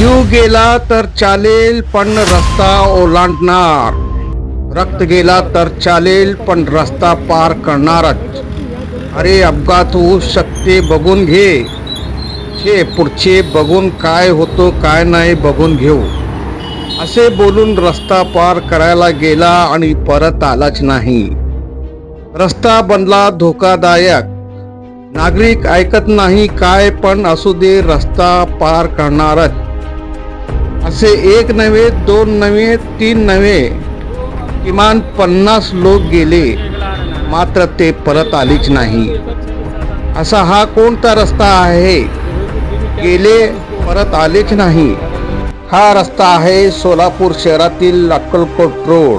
जीव गेला तर चालेल पण रस्ता ओलांडणार. रक्त गेला तर चालेल पण रस्ता पार करणारच. अरे अपघात होऊ शकते बघून घे. हे पुढचे बघून काय होतो काय नाही बघून घेऊ. असे बोलून रस्ता पार करायला गेला आणि परत आलाच नाही. रस्ता बनला धोकादायक. नागरिक ऐकत नाही काय पण असू दे रस्ता पार करणारच. असे एक नव्हे दोन नव्हे तीन नव्हे किमान पन्नास लोक गेले. मात्र ते परत आलीच नाही. असा हा कोणता रस्ता आहे? गेले परत आलेच नाही. हा रस्ता आहे सोलापूर शहरातील अक्कलकोट रोड.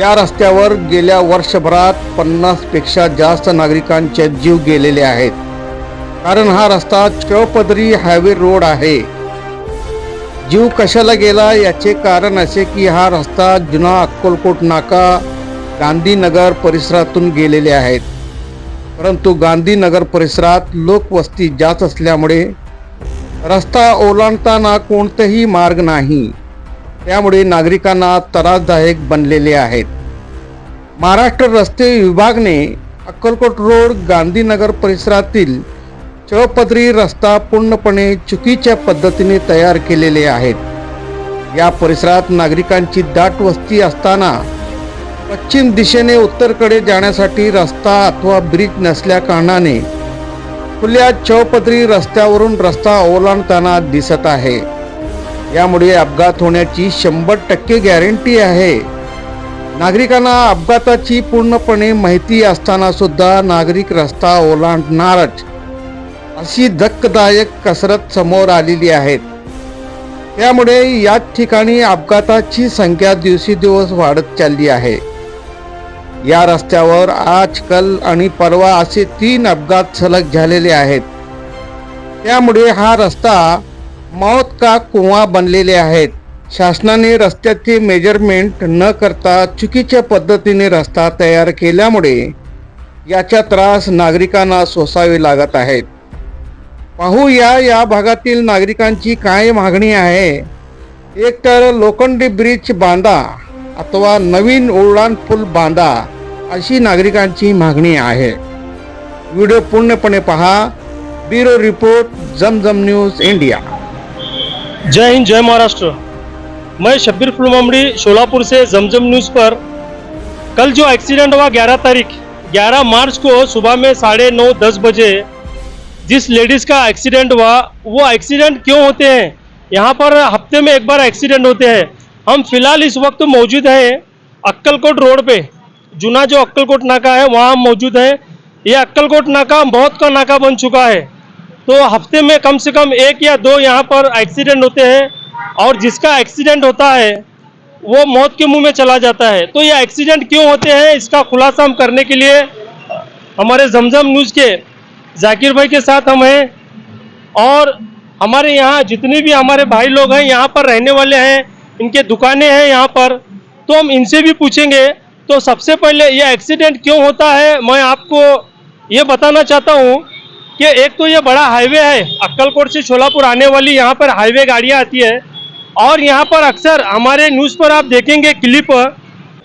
या रस्त्यावर गेल्या वर्षभरात पन्नासपेक्षा जास्त नागरिकांचे जीव गेलेले आहेत. कारण हा रस्ता चौपदरी हायवे रोड आहे. जीव कशाला गेला याचे कारण असे की हा रस्ता जुना अक्कलकोट नाका गांधीनगर परिसरातून गेलेले आहेत. परंतु गांधीनगर परिसरात लोकवस्ती जास्त असल्यामुळे रस्ता ओलांडताना कोणतेही मार्ग नाही. त्यामुळे नागरिकांना त्रासदायक बनलेले आहेत. महाराष्ट्र रस्ते विभागने अक्कलकोट रोड गांधीनगर परिसरातील चपदरी रस्ता पूर्णपणे चुकीच्या पद्धतीने तयार केलेले आहेत. या परिसरात नागरिकांची दाट वस्ती असताना पश्चिम दिशेने उत्तरकडे जाण्यासाठी रस्ता अथवा ब्रिज नसल्या कारणाने खुल्या चौपदरी रस्त्यावरून रस्ता ओलांडताना दिसत आहे. यामुळे अपघात होण्याची शंभर टक्के गॅरंटी आहे. नागरिकांना अपघाताची पूर्णपणे माहिती असताना सुद्धा नागरिक रस्ता ओलांडणारच. अशी धक्कदायक कसरत समोर आलेली आहेत. त्यामुळे याच ठिकाणी अपघाताची संख्या दिवसेदिवस वाढत चालली आहे. या रस्त्यावर आज कल आणि परवा असे तीन अपघात सलग झालेले आहेत. त्यामुळे हा रस्ता मौत का कुवा बनलेले आहेत? शासनाने रस्त्याचे मेजरमेंट न करता चुकीच्या पद्धतीने रस्ता तयार केल्यामुळे याचा त्रास नागरिकांना सोसावे लागत आहेत. पाहूया या भागातील नागरिकांची काय मागणी आहे. एक तर लोखंडी ब्रिज बांधा अथवा नवीन उड्डाण पूल बांधा अशी नागरिकांची मागणी आहे. व्हिडिओ पूर्णपणे पहा. Bureau report Zamzam news India. जय हिंद जय महाराष्ट्र. मैं शब्बीर फुलमामड़ी शोलापुर से जमजम न्यूज़ पर। कल जो एक्सीडेंट हुआ 11 तारीख 11 मार्च को सुबह में साढ़े नौ दस बजे जिस लेडीज़ का एक्सीडेंट हुआ, वो एक्सीडेंट क्यों होते हैं? यहाँ पर हफ़्ते में एक बार एक्सीडेंट होते हैं। हम फ़िलहाल इस वक्त मौजूद हैं अक्कलकोट रोड पे। जूना जो अक्कलकोट नाका है, वहाँ हम मौजूद हैं। ये अक्कलकोट नाका बहुत का नाका बन चुका है। तो हफ़्ते में कम से कम एक या दो यहाँ पर एक्सीडेंट होते हैं और जिसका एक्सीडेंट होता है, वो मौत के मुँह में चला जाता है। तो ये एक्सीडेंट क्यों होते हैं, इसका खुलासा हम करने के लिए हमारे जमजम न्यूज़ के जाकिर भाई के साथ हम हैं और हमारे यहाँ जितने भी हमारे भाई लोग हैं, यहाँ पर रहने वाले हैं, इनके दुकानें हैं यहाँ पर तो हम इनसे भी पूछेंगे। तो सबसे पहले ये एक्सीडेंट क्यों होता है, मैं आपको ये बताना चाहता हूँ कि एक तो ये बड़ा हाईवे है, अक्कलकोट से छोलापुर आने वाली यहाँ पर हाईवे गाड़ियाँ आती है। और यहाँ पर अक्सर हमारे न्यूज़ पर आप देखेंगे क्लिप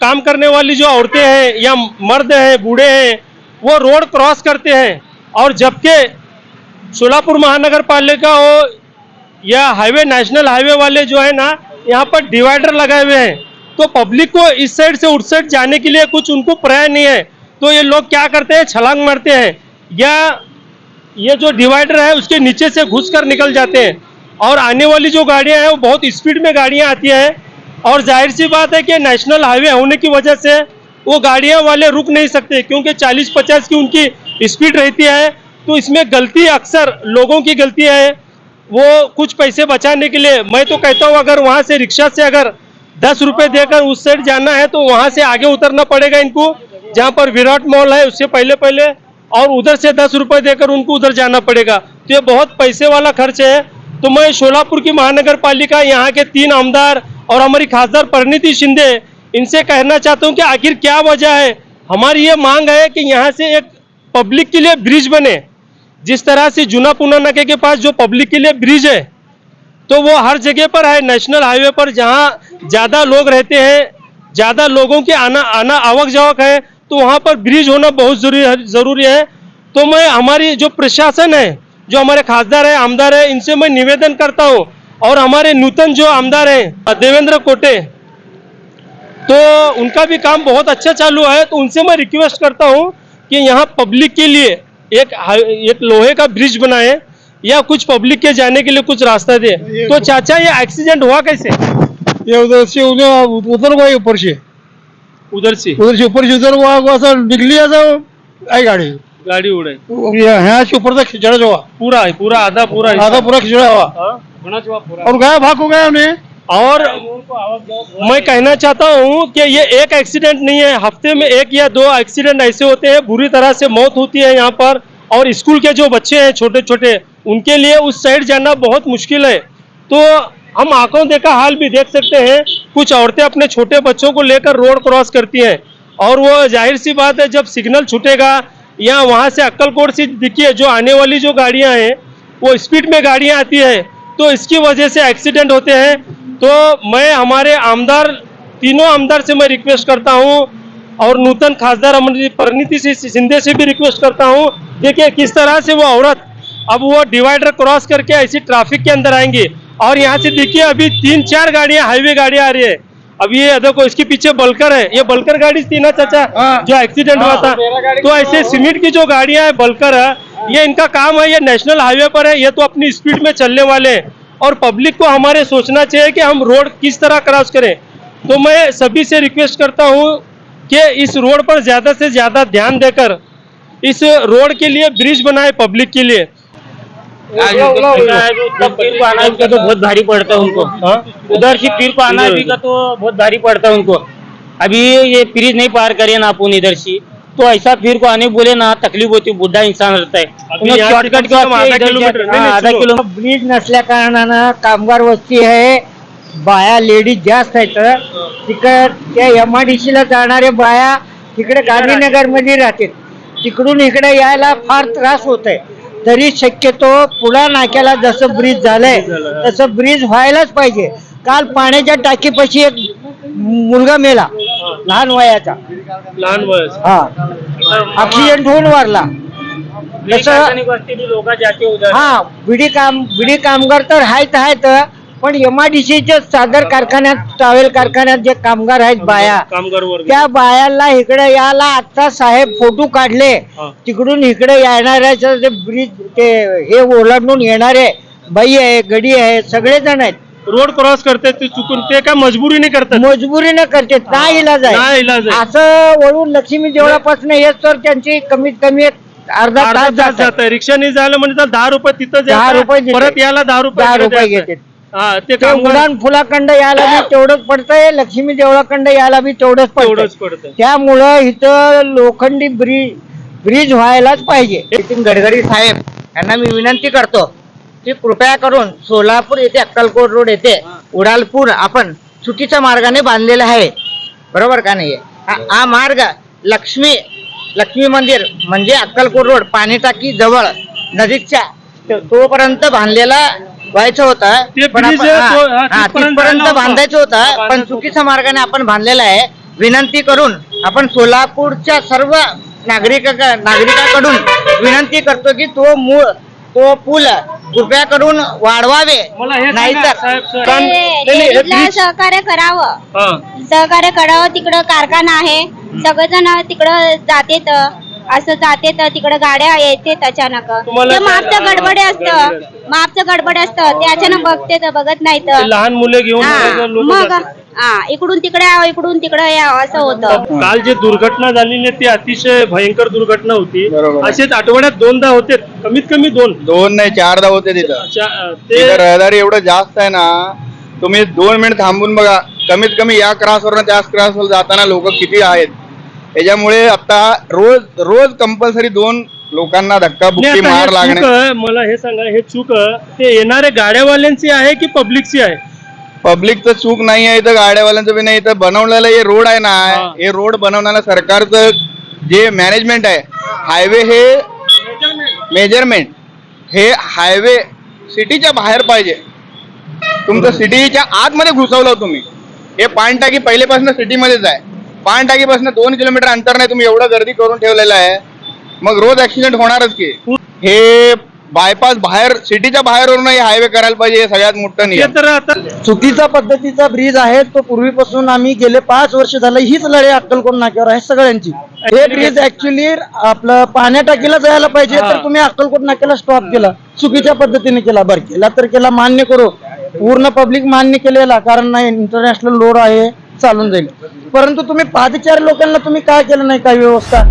काम करने वाली जो औरतें हैं या मर्द हैं, बूढ़े हैं, वो रोड क्रॉस करते हैं। और जबकि सोलापुर महानगर पालिका हो या हाईवे, नेशनल हाईवे वाले जो है ना, यहाँ पर डिवाइडर लगाए हुए हैं। तो पब्लिक को इस साइड से उस साइड जाने के लिए कुछ उनको पर्याय नहीं है। तो ये लोग क्या करते हैं? छलांग मारते हैं। या ये जो डिवाइडर है, उसके नीचे से घुस कर निकल जाते हैं। और आने वाली जो गाड़ियाँ हैं, वो बहुत स्पीड में गाड़ियाँ आती हैं। और ज़ाहिर सी बात है कि नेशनल हाईवे होने की वजह से वो गाड़ियाँ वाले रुक नहीं सकते, क्योंकि 40-50 की उनकी स्पीड रहती है तो इसमें गलती अक्सर लोगों की गलती है। वो कुछ पैसे बचाने के लिए, मैं तो कहता हूँ, अगर वहाँ से रिक्शा से अगर दस रुपये देकर उस साइड जाना है तो वहाँ से आगे उतरना पड़ेगा इनको, जहाँ पर विराट मॉल है, उससे पहले पहले और उधर से दस रुपये देकर उनको उधर जाना पड़ेगा। तो ये बहुत पैसे वाला खर्च है। तो मैं शोलापुर की महानगर पालिका यहाँ के तीन आमदार और हमारी खासदार परिणीति शिंदे, इनसे कहना चाहता हूँ कि आखिर क्या वजह है? हमारी ये मांग है कि यहाँ से एक पब्लिक के लिए ब्रिज बने। जिस तरह से जूना पूना नके के पास जो पब्लिक के लिए ब्रिज है तो वो हर जगह पर है नेशनल हाईवे पर। जहाँ ज़्यादा लोग रहते हैं, ज़्यादा लोगों के आना आना आवक जावक है तो वहाँ पर ब्रिज होना बहुत ज़रूरी है ज़रूरी है। तो मैं हमारी जो प्रशासन है, जो हमारे खासदार है, आमदार है, इनसे मैं निवेदन करता हूँ। और हमारे नूतन जो आमदार हैं, देवेंद्र कोटे तो उनका भी काम बहुत अच्छा चालू है तो उनसे मैं रिक्वेस्ट करता हूँ कि यहाँ पब्लिक के लिए एक एक लोहे का ब्रिज बनाए या कुछ पब्लिक के जाने के लिए कुछ रास्ता दे। तो चाचा ये एक्सीडेंट हुआ कैसे? ये उधर से उधर उधर को ऊपर से। उधर से? उधर से ऊपर से उधर को ऐसा निकली ऐसा आई गाड़ी। गाड़ी उड़े। यहाँ से ऊपर तक खिंचड़ा जो हुआ। पूरा है पूरा आधा पूरा आधा पूरा खिंचड़ा हुआ। हाँ? और गया भाग को गया उन्हें और मैं कहना चाहता हूँ कि ये एक एक्सीडेंट नहीं है। हफ़्ते में एक या दो एक्सीडेंट ऐसे होते हैं, बुरी तरह से मौत होती है यहाँ पर। और स्कूल के जो बच्चे हैं छोटे छोटे उनके लिए उस साइड जाना बहुत मुश्किल है। तो हम आँखों देखा हाल भी देख सकते हैं, कुछ औरतें अपने छोटे बच्चों को लेकर रोड क्रॉस करती हैं। और वो ज़ाहिर सी बात है, जब सिग्नल छूटेगा, या वहाँ से अक्कलकोट से दिखिए, जो आने वाली जो गाड़ियाँ हैं, वो स्पीड में गाड़ियाँ आती है तो इसकी वजह से एक्सीडेंट होते हैं। तो मैं हमारे आमदार तीनों आमदार से मैं रिक्वेस्ट करता हूँ और नूतन खासदार हमारी परिणीति से शिंदे से भी रिक्वेस्ट करता हूँ। देखिए किस तरह से वो औरत अब वो डिवाइडर क्रॉस करके ऐसी ट्रैफ़िक के अंदर आएँगी। और यहाँ से देखिए अभी तीन चार गाड़ियाँ हाईवे गाड़ियाँ आ रही है। अब ये देखो इसके पीछे बलकर है। ये बलकर गाड़ी थी ना चाचा हाँ। जो एक्सीडेंट हुआ था। तो ऐसे सीमेंट की जो गाड़ियाँ है बलकर है ये इनका काम है ये नेशनल हाईवे पर है ये तो अपनी स्पीड में चलने वाले हैं। और पब्लिक को हमारे सोचना चाहिए कि हम रोड किस तरह क्रॉस करें। तो मैं सभी से रिक्वेस्ट करता हूँ कि इस रोड पर ज़्यादा से ज़्यादा ध्यान देकर इस रोड के लिए ब्रिज बनाए पब्लिक के लिए। को आना भी तो बहुत भारी पड़ता है उनको। हाँ? उधर से पीर को आना भी का तो बहुत भारी पड़ता है उनको। अभी ये ब्रिज नहीं पार करे ना अपन इधर से। तो ऐसा फिर को आने बोले ना तकलीफ होती बुढ़ा इंसान रहता है। शॉर्टकट कम से के कम वास्ते आधा. किलोमीटर ब्रिज नसल्या कारणानं कामगार वस्ती आहे बाया लेडीज जास्त आहेत तिकड त्या एम आय डी सीला जाणारे बाया तिकडे गांधीनगरमध्ये राहतात तिकडून इकडे यायला फार त्रास होत आहे. तरी शक्यतो पुढा नाक्याला जसं ब्रिज झालंय तसं ब्रिज व्हायलाच पाहिजे. काल पाण्याच्या टाकीपाशी एक मुलगा मेला लहान वयाचा. लहान वयस हा. ऍक्सिडेंट होऊन वारला. हा बिडी काम बिडी कामगार तर आहेत आहेत. पण एमआयडीसीच्या सादर कारखान्यात ट्रॅव्हल कारखान्यात जे कामगार आहेत बाया कामगार वर्ग. त्या बायाला इकडे यायला आता साहेब फोटो काढले. हा. तिकडून इकडे येणाऱ्याचं जे ब्रिज ते हे ओलांडून येणारे बाई आहे गडी आहे सगळे जण आहेत. रोड क्रॉस करते ते चुकून ते काय मजबुरीने करतात? मजबुरीने करते नाही इलाज आहे इलाज आहे असं वळून लक्ष्मी देवळापासून येत तर त्यांची कमीत कमी एक अर्धा अर्धा तास तास जात जात आहे रिक्षाने जायला म्हणजे तर दहा रुपये तिथं दहा रुपये देते. परत यायला दहा रुपये दहा रुपये द्यायचं. घेते. हा ते उडान फुलाखंड यायला बी तेवढंच पडतंय लक्ष्मी देवळाखंड यायला बी तेवढंच तेवढंच पडतंय. पडतं त्यामुळं इथं लोखंडी ब्रिज ब्रिज व्हायलाच पाहिजे. नितीन गडकरी साहेब यांना मी विनंती करतो की कृपया करून सोलापूर येथे अक्कलकोट रोड येथे उडालपूर आपण चुकीच्या मार्गाने बांधलेला आहे. बरोबर का नाही हा मार्ग लक्ष्मी लक्ष्मी मंदिर म्हणजे अक्कलकोट रोड पाणी टाकी जवळ नदीच्या तोपर्यंत बांधलेला व्हायचं होतं. पण तिथपर्यंत बांधायचं होतं. पण चुकीच्या मार्गाने आपण बांधलेला आहे. विनंती करून आपण सोलापूरच्या सर्व नागरिक नागरिकाकडून विनंती करतो की तो मूळ तो पूल कृपया करून वाढवावे नाहीतर हे सहकार्य करावं. हा. सहकार्य करावं तिकडं कारखाना आहे. सगळेजण तिकडं जातेत. असं जाते तर तिकडं गाड्या येते अचानक तुम्हाला ते मापचं गडबडे गडबड असतं. मापचं गडबड असतं. ते अचानक बघते तर बघत नाही ते तर लहान मुले घेऊन हा. लोक मग हा इकडून तिकडे यावं इकडून तिकडे यावं असं होतं. काल जे दुर्घटना झालेली आहे ती अतिशय भयंकर दुर्घटना होती. बरोबर. असेच आठवड्यात दोनदा होते. कमीत कमी दोन. दोन नाही चारदा होते तिथं. अं, ते तिथं रहदारी एवढं जास्त आहे ना तुम्ही दोन मिनिट थांबून बघा. कमीत कमी या क्रॉसवर त्या क्रॉसवर जाताना लोक किती आहेत. त्याच्यामुळे आता रोज रोज कंपल्सरी दोन लोकांना धक्का बुक्की हे मार लागणे. मला हे सांगा हे चूक ते येणारे गाड्यावाल्यांची आहे की पब्लिकची आहे? पब्लिकचं चूक नाही आहे इथं गाड्यावाल्यांचं बी नाही इथं बनवलेलं हे रोड आहे ना हा. हे रोड बनवणारा सरकारचं जे मॅनेजमेंट आहे हायवे हे मेजरमेंट हे हायवे सिटीच्या बाहेर पाहिजे. तुमचं सिटीच्या आतमध्ये घुसवलं तुम्ही. हे पाणटाकी पहिलेपासून सिटीमध्येच आहे. पाणटाकीपासून दोन किलोमीटर अंतरने तुम्ही एवढं गर्दी करून ठेवलेलं आहे. मग रोज ऍक्सिडेंट होणारच की. हे बायपास बाहेर सिटीच्या बाहेरून हे हायवे करायला पाहिजे हे सगळ्यात मोठं नियम. तर आता चुकीचा पद्धतीचा ब्रिज आहे तो पूर्वीपासून आम्ही गेले पाच वर्ष झालं हीच लढाई अक्कलकोट नाक्यावर आहे सगळ्यांची. हे ब्रिज ऍक्च्युली आपलं पाण्या टाकीला जायला पाहिजे तर तुम्ही अक्कलकोट नाक्याला स्टॉप केला. चुकीच्या पद्धतीने केला बरं केला तर केला मान्य करू. पूर्ण पब्लिक मान्य केलेला कारण नाही इंटरनॅशनल लोड आहे. चालून जाईल. परंतु तुम्ही पादचारी लोकांना तुम्ही काय केलं नाही? काय व्यवस्था?